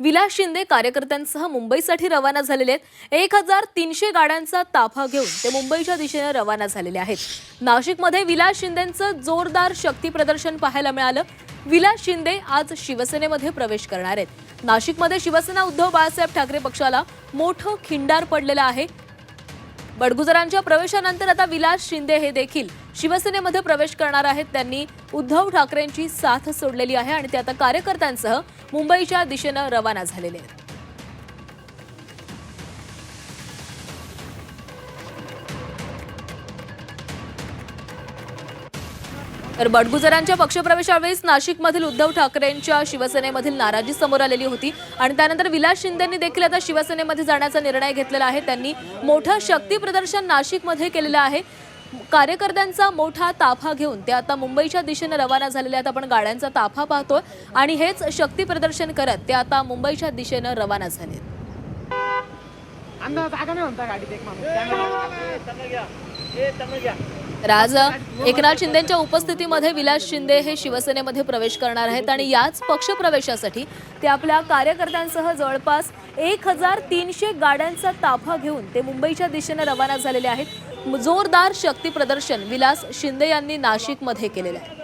विलास शिंदे कार्यकर्त्यांसह मुंबईसाठी रवाना झालेले आहेत. एक हजार तीनशे गाड्यांचा ताफा घेऊन ते मुंबईच्या दिशेने रवाना झालेले आहेत. नाशिकमध्ये विलास शिंदेचं जोरदार शक्ती प्रदर्शन पाहायला मिळालं. विलास शिंदे आज शिवसेनेमध्ये प्रवेश करणार आहेत. नाशिकमध्ये शिवसेना उद्धव बाळासाहेब ठाकरे पक्षाला मोठं खिंडार पडलेलं आहे. बडगुजरांच्या प्रवेशानंतर आता विलास शिंदे हे देखील शिवसेनेमध्ये प्रवेश करणार आहेत. त्यांनी उद्धव ठाकरेंची साथ सोडलेली आहे आणि ते आता कार्यकर्त्यांसह मुंबईच्या दिशेनं रवाना झालेले आहेत. तर बडगुजरांच्या पक्षप्रवेशावेळीच नाशिकमधील उद्धव ठाकरेंच्या शिवसेनेमधील नाराजी समोर आलेली होती. आणि त्यानंतर विलास शिंदेंनी देखील आता शिवसेनेमध्ये जाण्याचा निर्णय घेतलेला आहे. त्यांनी मोठं शक्ती प्रदर्शन नाशिकमध्ये केलेलं आहे. कार्यकर्त्यांचा मोठा ताफा घेऊन ते आता मुंबईच्या दिशेने रवाना झालेले आहेत. आपण गाड्यांचा ताफा पाहतोय. आणि हेच शक्ती प्रदर्शन करत ते आता मुंबईच्या दिशेनं रवाना झाले अंदाज नाही म्हणता गाडीत एक माणूस. तर आज एकनाथ शिंदेच्या उपस्थितीमध्ये विलास शिंदे हे शिवसेनेमध्ये प्रवेश करणार आहेत आणि याच पक्षप्रवेशासाठी ते आपल्या कार्यकर्त्यांसह जवळपास एक हजार तीनशे गाड्यांचा ताफा घेऊन ते मुंबईच्या दिशेने रवाना झालेले आहेत. जोरदार शक्ती प्रदर्शन विलास शिंदे यांनी नाशिकमध्ये केलेलं आहे.